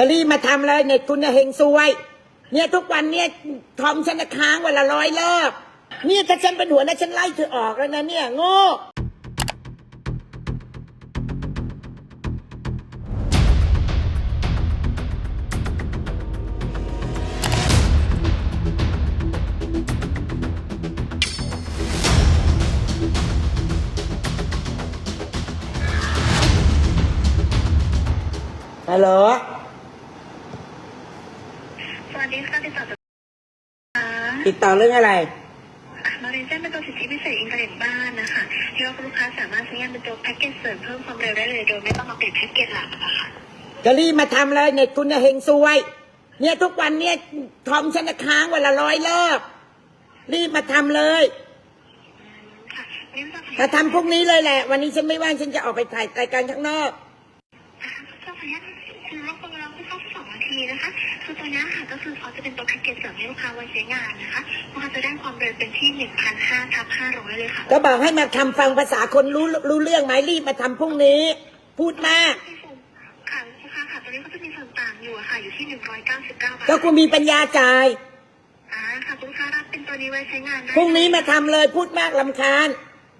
ก็รีบมาทำเลยเน็ตคุณน่ะเฮงซวย เนี่ยทุกวันเนี่ยทอมฉันนะค้างวันละร้อยรอบเนี่ยถ้าฉันเป็นหัวนะฉันไล่เธอออกแล้วนะเนี่ยโง่ฮัลโหล สวัสดีค่ะติดต่อจากค่ะติดต่อเรื่องอะไรมาเรียนแจ้งเป็นตัวสิทธิพิเศษอินเทอร์เน็ตบ้านนะคะที่ว่าคุณลูกค้าสามารถใช้งานเป็นตัวแพ็กเกจเสริมเพิ่มความเร็วได้เลยโดยไม่ต้องมาเปลี่ยนแพ็กเกจหลักอะค่ะก็รีบมาทำเลยเน็ตคุณน่ะเฮงซวย เนี่ยทุกวันเนี่ยทอมฉันน่ะค้างวันละร้อยรอบรีบมาทำเลยค่ะนี่จะถ้าทำพรุ่งนี้เลยแหละ วันนี้ฉันไม่ว่างฉันจะออกไปถ่ายรายการข้างนอกเจ้าพนักคือรบกวนเวลาคุณเข้าสองนาทีนะคะ คือตัวนี้ค่ะก็คือเขาจะเป็นตัวแพ็กเกจเสริมให้ลูกค้าไว้ใช้งานนะคะลูกค้าจะได้ความเร็วเป็นที่หนึ่งพันห้าทับห้าร้อยเลยค่ะก็บอกให้มาทำฟังภาษาคนรู้รู้เรื่องไหมรีบมาทำพรุ่งนี้ พูดมากที่ส่วนค่ะลูกค้าค่ะตัวนี้ก็จะมีส่วนต่างอยู่อะค่ะอยู่ที่หนึ่งร้อยเก้าสิบเก้าบาทก็กูมีปัญญาจ่าย อ่าค่ะคุณลูกค้ารับเป็นตัวนี้ไว้ใช้งานได้พรุ่งนี้มาทำเลยพูดมากลำคาญ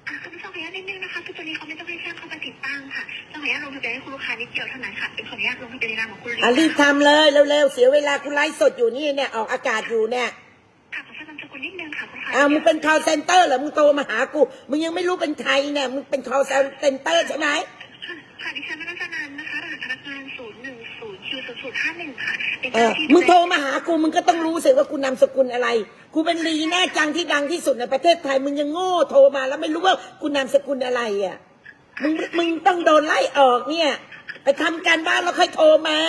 อ่าคุณผู้ชมขออนุญาตนิดนึงนะคะคือตัวนี้เขาไม่ต้องให้ช่างเข้ามาติดตั้งค่ะต้ องขออนุญาตลงทะเบียนให้คุณลูกค้านิดเดียวเท่านั้นค่ะเป็นขออนุญาตลงทะเบียนในนามของคุณลีอะรีบทำเลยเร็วๆเสียเวลาคุณไลฟ์สดอยู่นี่เนี่ยออกอากาศอยู่เนี่ยค่ะขอทราบนามสกุลนิดนึงค่ะคุณลูกค้าอ้าวมึงเป็น call center เหรอมึงโทรมาหากูมึงยังไม่รู้เป็นใครเนี่ยมึงเป็น call center ใช่ไหมค่ะค่ะดิฉันนัทนันนะคะรหัสพนักงานศูนย์หนึ่งศูนย์คิวศูนย์ศูนย์ห้าหนึ่งค่ะเป็นเอเจ้าอหน้าที่มึงโทรมาหากูมึงก็ต้องรู้สิว่ากูนามสกุลอะไร กูเป็นลีแน่จังที่ดังที่สุดในประเทศไทยมึงยังโง่โทรมาแล้วไม่รู้ว่ากูนามสกุลอะไรอะ มึงมึงต้องโดนไล่ออกเนี่ย ไปทำการบ้านแล้วค่อยโทรมา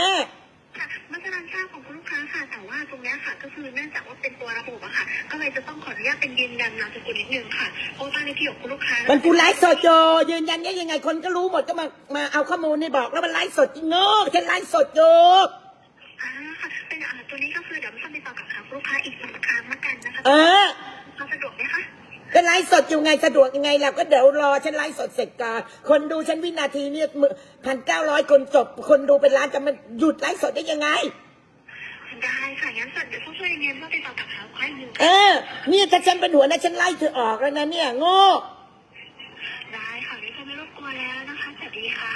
ค่ะมาตรฐานทราบของคุณลูกค้าค่ะ แต่ว่าตรงเนี้ยค่ะ ก็คือเนื่องจากว่าเป็นตัวระบบอะค่ะ ก็เลยจะต้องขออนุญาตเป็นยืนยันนามสกุลนิดนึงค่ะเพราะว่าบ้านเลขที่ของคุณลูกค้ามันกูไลฟ์สดโยยืนยันได้ยังไงคนก็รู้หมดก็มามาเอาข้อมูลนี่บอกแล้วมันไลฟ์สดจริงโง่ฉันไลฟ์สดโยอ่าค่ะเป็นอ่าตัวนี้ก็คือเดี๋ยวไม่ต้องไปต่อกับทางลูกค้าอีกสักครั้งละกันนะคะ เออ ไลฟ์สดอยู่ไงสะดวกยังไงเราก็เดี๋ยวรอฉันไลฟ์สดเสร็จก่อนคนดูฉันวินาทีเนี่ยพันเก้าร้อยคนจบ คนดูเป็นล้านจะมันหยุดไลฟ์สดได้ยังไงได้ค่ะงั้นเดี๋ยวต้องช่วยเรียนเพื่อไปต่อกับทางลูกค้าอีกหนึ่งเออเนี่ยถ้าฉันเป็นหัวนะฉันไล่เธอออกแล้วนะเนี่ยโง่ได้ค่ะดิฉันไม่รบกวนแล้วนะคะสวัสดีค่ะ